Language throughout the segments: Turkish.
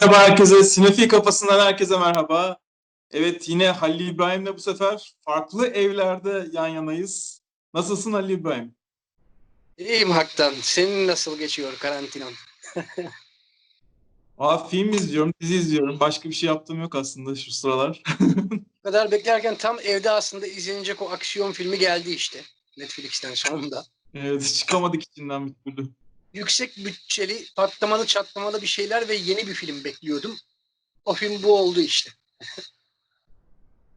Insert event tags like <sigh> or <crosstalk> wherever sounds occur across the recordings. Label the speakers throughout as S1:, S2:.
S1: Merhaba herkese, Sinefil Kafasından herkese merhaba. Evet yine Halil İbrahim'le bu sefer farklı evlerde yan yanayız. Nasılsın Halil İbrahim?
S2: İyiyim Hak'tan. Senin nasıl geçiyor karantinan? <laughs>
S1: Aa, film izliyorum, dizi izliyorum. Başka bir şey yaptığım yok aslında şu sıralar. <laughs>
S2: Bu kadar beklerken tam evde aslında izlenecek o aksiyon filmi geldi işte. Netflix'ten sonunda.
S1: Evet, çıkamadık içinden bir türlü.
S2: Yüksek bütçeli, patlamalı çatlamalı bir şeyler ve yeni bir film bekliyordum. O film bu oldu işte.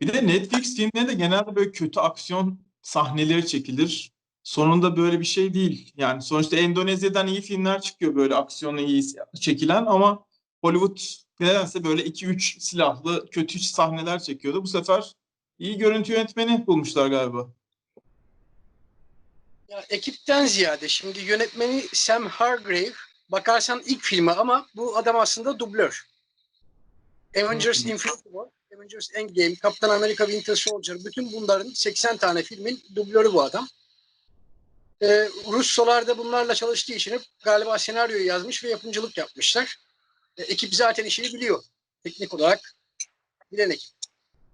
S1: Bir de Netflix filmlerinde genelde böyle kötü aksiyon sahneleri çekilir. Sonunda böyle bir şey değil. Yani sonuçta Endonezya'dan iyi filmler çıkıyor böyle aksiyonu iyi çekilen ama Hollywood nedense böyle 2-3 silahlı kötü sahneler çekiyordu. Bu sefer iyi görüntü yönetmeni bulmuşlar galiba.
S2: Ya ekipten ziyade şimdi yönetmeni Sam Hargrave bakarsan ilk filmi ama bu adam aslında dublör. Avengers. Infinity War, Avengers Endgame, Kaptan Amerika Winter Soldier bütün bunların 80 tane filmin dublörü bu adam. Ee, Russolar da bunlarla çalıştığı için hep galiba senaryoyu yazmış ve yapımcılık yapmışlar. Ee, ekip zaten işini biliyor. Teknik olarak bilen ekip.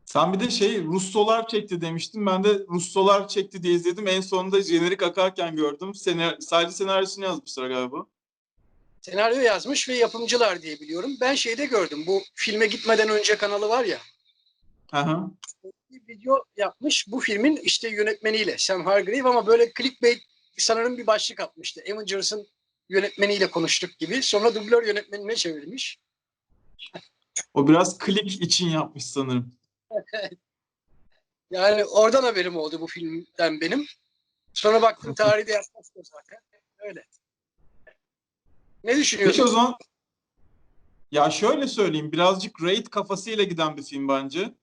S1: Sen bir de şey Russolar çekti demiştin. Ben de Russolar çekti diye izledim. En sonunda jenerik akarken gördüm. Senar sadece senaryosunu yazmışlar galiba.
S2: Senaryo yazmış ve yapımcılar diye biliyorum. Ben şeyde gördüm. Bu filme gitmeden önce kanalı var ya.
S1: Hı.
S2: bir video yapmış bu filmin işte yönetmeniyle Sam Hargrave ama böyle clickbait sanırım bir başlık atmıştı. Avengers'ın yönetmeniyle konuştuk gibi. Sonra dublör yönetmenine çevirmiş.
S1: O biraz klik için yapmış sanırım.
S2: Yani oradan haberim oldu bu filmden benim. Sonra baktım tarihi de yazmıştı zaten. Öyle. Ne
S1: Peki o
S2: düşünüyorsun?
S1: zaman ya şöyle söyleyeyim birazcık raid kafasıyla giden bir film bence.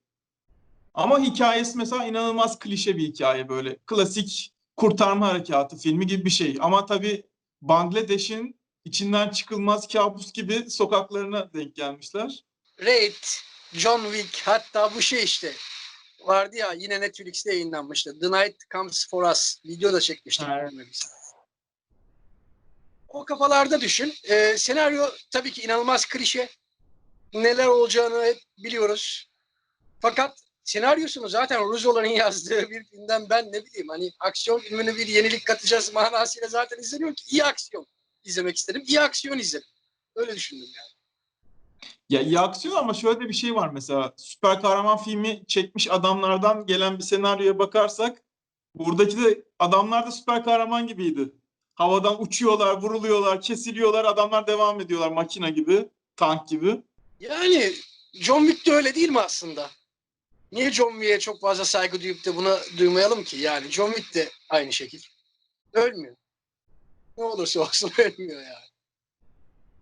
S1: Ama hikayesi mesela inanılmaz klişe bir hikaye böyle. Klasik kurtarma harekatı filmi gibi bir şey. Ama tabii Bangladeş'in içinden çıkılmaz kabus gibi sokaklarına denk gelmişler.
S2: Raid, John Wick hatta bu şey işte vardı ya yine Netflix'te yayınlanmıştı. The Night Comes For Us. Video da çekmiştik.
S1: Evet.
S2: O kafalarda düşün. Ee, senaryo tabii ki inanılmaz klişe. Neler olacağını hep biliyoruz. Fakat senaryosunu zaten Ruzo'ların <laughs> yazdığı bir filmden ben ne bileyim hani aksiyon filmine bir yenilik katacağız manasıyla zaten izleniyor ki iyi aksiyon izlemek istedim. İyi aksiyon izledim. Öyle düşündüm yani.
S1: Ya iyi aksiyon ama şöyle de bir şey var mesela süper kahraman filmi çekmiş adamlardan gelen bir senaryoya bakarsak buradaki de adamlar da süper kahraman gibiydi. Havadan uçuyorlar, vuruluyorlar, kesiliyorlar, adamlar devam ediyorlar makina gibi, tank gibi.
S2: Yani John Wick de öyle değil mi aslında? Niye John Wick'e çok fazla saygı duyup da buna duymayalım ki? Yani John Wick de aynı şekil. Ölmüyor. Ne olursa olsun <laughs> ölmüyor yani.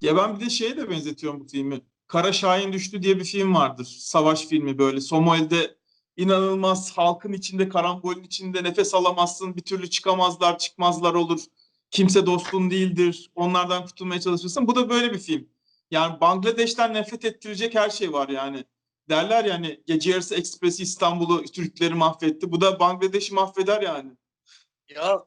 S1: Ya ben bir de şeye de benzetiyorum bu filmi. Kara Şahin Düştü diye bir film vardır. Savaş filmi böyle. Somal'de inanılmaz halkın içinde, karambolün içinde nefes alamazsın. Bir türlü çıkamazlar, çıkmazlar olur. Kimse dostun değildir. Onlardan kurtulmaya çalışırsın. Bu da böyle bir film. Yani Bangladeş'ten nefret ettirecek her şey var yani. Derler yani gece yarısı ekspresi İstanbul'u Türkleri mahvetti. Bu da Bangladeş'i mahveder yani.
S2: Ya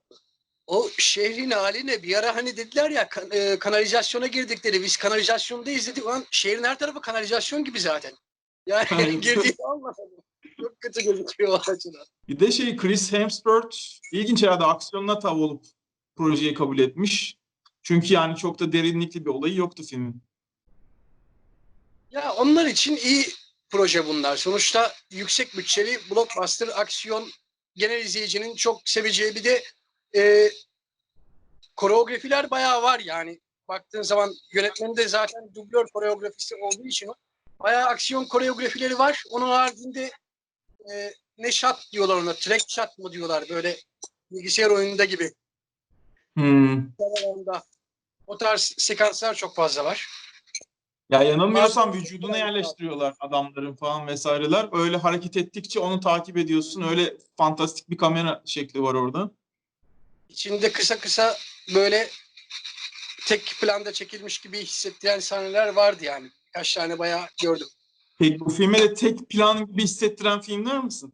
S2: o şehrin haline bir ara hani dediler ya kan- e, kanalizasyona girdik dedi. Biz kanalizasyonda izledik. Ulan şehrin her tarafı kanalizasyon gibi zaten. Yani <laughs> girdiği Allah çok kötü gözüküyor o açıdan.
S1: Bir de şey Chris Hemsworth ilginç herhalde aksiyonuna tav olup projeyi kabul etmiş. Çünkü yani çok da derinlikli bir olayı yoktu filmin.
S2: Ya onlar için iyi proje bunlar. Sonuçta yüksek bütçeli blockbuster aksiyon genel izleyicinin çok seveceği bir de e, koreografiler bayağı var yani. Baktığın zaman yönetmeni de zaten dublör koreografisi olduğu için bayağı aksiyon koreografileri var. Onun haricinde e, ne shot diyorlar ona, track shot mı diyorlar böyle bilgisayar oyununda gibi.
S1: Hmm.
S2: O tarz sekanslar çok fazla var.
S1: Ya yanılmıyorsam vücuduna yerleştiriyorlar adamların falan vesaireler. Öyle hareket ettikçe onu takip ediyorsun. Öyle fantastik bir kamera şekli var orada.
S2: İçinde kısa kısa böyle tek planda çekilmiş gibi hissettiren sahneler vardı yani. Kaç tane bayağı gördüm.
S1: Peki bu filme de tek plan gibi hissettiren filmler misin?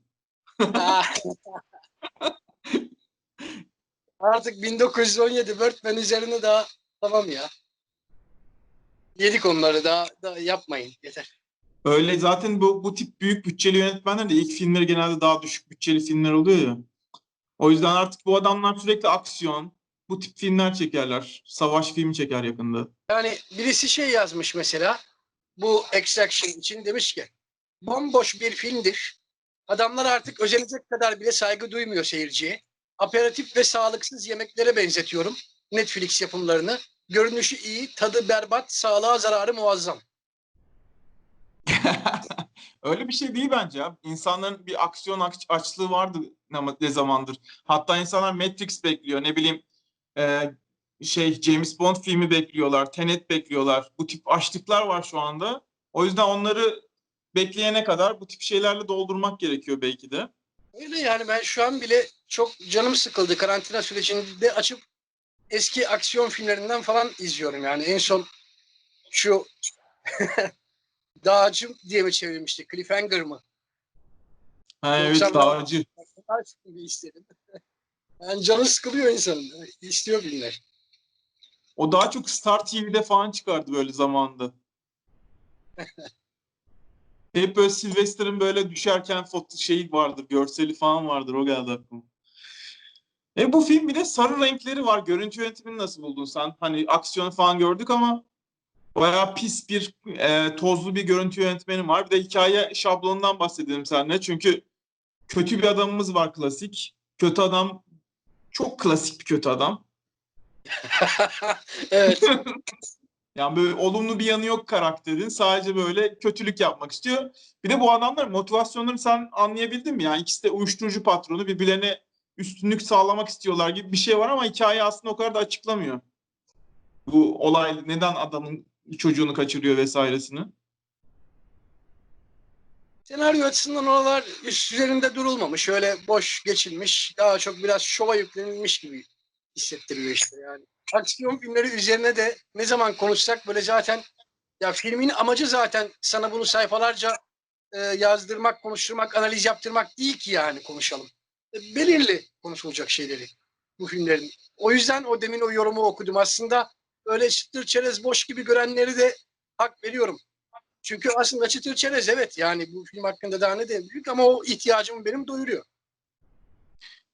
S1: <laughs>
S2: Artık 1917 Birdman üzerine daha tamam ya. Yedik onları daha, daha yapmayın yeter.
S1: Öyle zaten bu, bu tip büyük bütçeli yönetmenler de ilk filmleri genelde daha düşük bütçeli filmler oluyor ya. O yüzden artık bu adamlar sürekli aksiyon, bu tip filmler çekerler. Savaş filmi çeker yakında.
S2: Yani birisi şey yazmış mesela bu Extraction için demiş ki bomboş bir filmdir. Adamlar artık özenecek kadar bile saygı duymuyor seyirciye. Aperatif ve sağlıksız yemeklere benzetiyorum Netflix yapımlarını. Görünüşü iyi, tadı berbat, sağlığa zararı muazzam. <laughs>
S1: Öyle bir şey değil bence ya. İnsanların bir aksiyon aç- açlığı vardı ne, zamandır. Hatta insanlar Matrix bekliyor. Ne bileyim e, şey James Bond filmi bekliyorlar. Tenet bekliyorlar. Bu tip açlıklar var şu anda. O yüzden onları bekleyene kadar bu tip şeylerle doldurmak gerekiyor belki de.
S2: Öyle yani ben şu an bile çok canım sıkıldı. Karantina sürecinde açıp eski aksiyon filmlerinden falan izliyorum. Yani en son şu <laughs> Dağcım diye mi çevrilmişti? Cliffhanger mı?
S1: Ha, evet
S2: Yoksa-
S1: dağcı.
S2: Gibi istedim. <laughs> Yani canı sıkılıyor insanın. İstiyor filmler.
S1: O daha çok Star TV'de falan çıkardı böyle zamanında. <laughs> Hep böyle Sylvester'ın böyle düşerken foto şeyi vardır, görseli falan vardır. O geldi aklıma. E bu film bir de sarı renkleri var. Görüntü yönetimini nasıl buldun sen? Hani aksiyon falan gördük ama bayağı pis bir, e, tozlu bir görüntü yönetmeni var. Bir de hikaye şablonundan bahsedelim seninle. Çünkü kötü bir adamımız var klasik. Kötü adam, çok klasik bir kötü adam. <laughs>
S2: evet. <laughs>
S1: Yani böyle olumlu bir yanı yok karakterin. Sadece böyle kötülük yapmak istiyor. Bir de bu adamlar motivasyonlarını sen anlayabildin mi? Yani ikisi de uyuşturucu patronu birbirlerine üstünlük sağlamak istiyorlar gibi bir şey var ama hikaye aslında o kadar da açıklamıyor. Bu olay neden adamın çocuğunu kaçırıyor vesairesini.
S2: Senaryo açısından oralar üzerinde durulmamış. Öyle boş geçilmiş. Daha çok biraz şova yüklenilmiş gibi hissettiriyor işte yani. Aksiyon filmleri üzerine de ne zaman konuşsak böyle zaten ya filmin amacı zaten sana bunu sayfalarca e, yazdırmak, konuşturmak, analiz yaptırmak değil ki yani konuşalım. E, belirli konuşulacak şeyleri bu filmlerin. O yüzden o demin o yorumu okudum. Aslında öyle çıtır çerez boş gibi görenleri de hak veriyorum. Çünkü aslında çıtır çerez evet yani bu film hakkında daha ne büyük ama o ihtiyacımı benim doyuruyor.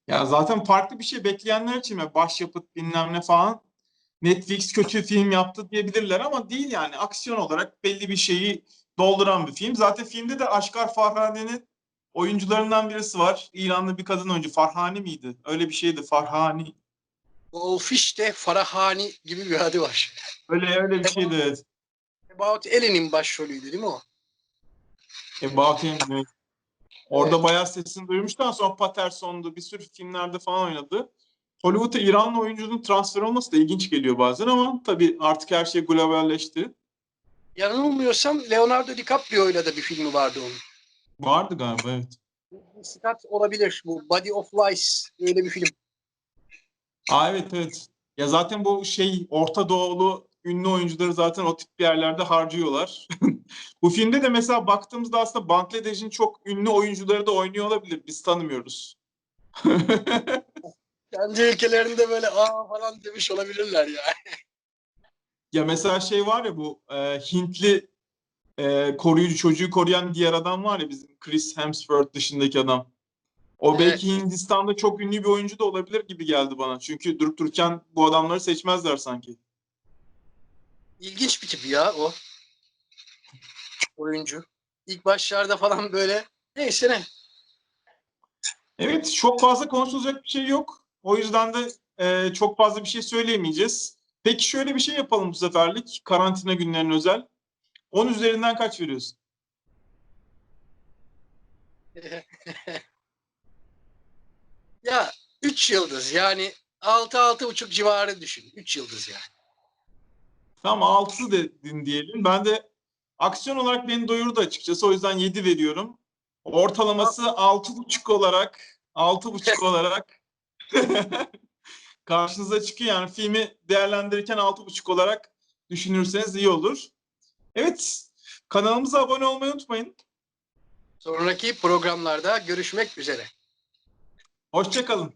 S1: Ya zaten farklı bir şey bekleyenler için mi? Başyapıt bilmem ne falan. Netflix kötü film yaptı diyebilirler ama değil yani. Aksiyon olarak belli bir şeyi dolduran bir film. Zaten filmde de Aşkar Farhani'nin oyuncularından birisi var. İranlı bir kadın oyuncu. Farhani miydi? Öyle bir şeydi. Farhani.
S2: O Fish'te Farahani gibi bir adı var.
S1: Öyle öyle bir şeydi. Evet.
S2: About Ellen'in başrolüydü değil mi o?
S1: About evet. Orada
S2: Evet.
S1: bayağı sesini duymuştu ama sonra Patterson'du. Bir sürü filmlerde falan oynadı. Hollywood'a İranlı oyuncunun transfer olması da ilginç geliyor bazen ama tabii artık her şey globalleşti.
S2: Yanılmıyorsam Leonardo DiCaprio'yla da bir filmi vardı onun.
S1: Vardı galiba evet.
S2: Scott olabilir bu Body of Lies öyle bir film.
S1: Aa, evet evet. Ya zaten bu şey Orta Doğulu ünlü oyuncuları zaten o tip yerlerde harcıyorlar. <laughs> bu filmde de mesela baktığımızda aslında Bangladeş'in çok ünlü oyuncuları da oynuyor olabilir. Biz tanımıyoruz. <laughs>
S2: Kendi ülkelerinde böyle aa falan demiş olabilirler ya.
S1: ya mesela şey var ya bu e, Hintli e, koruyucu çocuğu koruyan diğer adam var ya bizim Chris Hemsworth dışındaki adam. O
S2: Evet.
S1: belki Hindistan'da çok ünlü bir oyuncu da olabilir gibi geldi bana. Çünkü durup dururken bu adamları seçmezler sanki.
S2: İlginç bir tip ya o. Oyuncu. İlk başlarda falan böyle neyse ne.
S1: Evet, çok fazla konuşulacak bir şey yok. O yüzden de e, çok fazla bir şey söyleyemeyeceğiz. Peki şöyle bir şey yapalım bu seferlik. Karantina günlerinin özel. 10 üzerinden kaç veriyorsun? <laughs>
S2: ya 3 yıldız yani 6 buçuk civarı düşün. 3 yıldız yani.
S1: Tamam 6 dedin diyelim. Ben de aksiyon olarak beni doyurdu açıkçası. O yüzden 7 veriyorum. Ortalaması 6,5 olarak 6,5 <laughs> olarak <laughs> karşınıza çıkıyor. Yani filmi değerlendirirken 6,5 olarak düşünürseniz iyi olur. Evet, kanalımıza abone olmayı unutmayın.
S2: Sonraki programlarda görüşmek üzere.
S1: Hoşçakalın.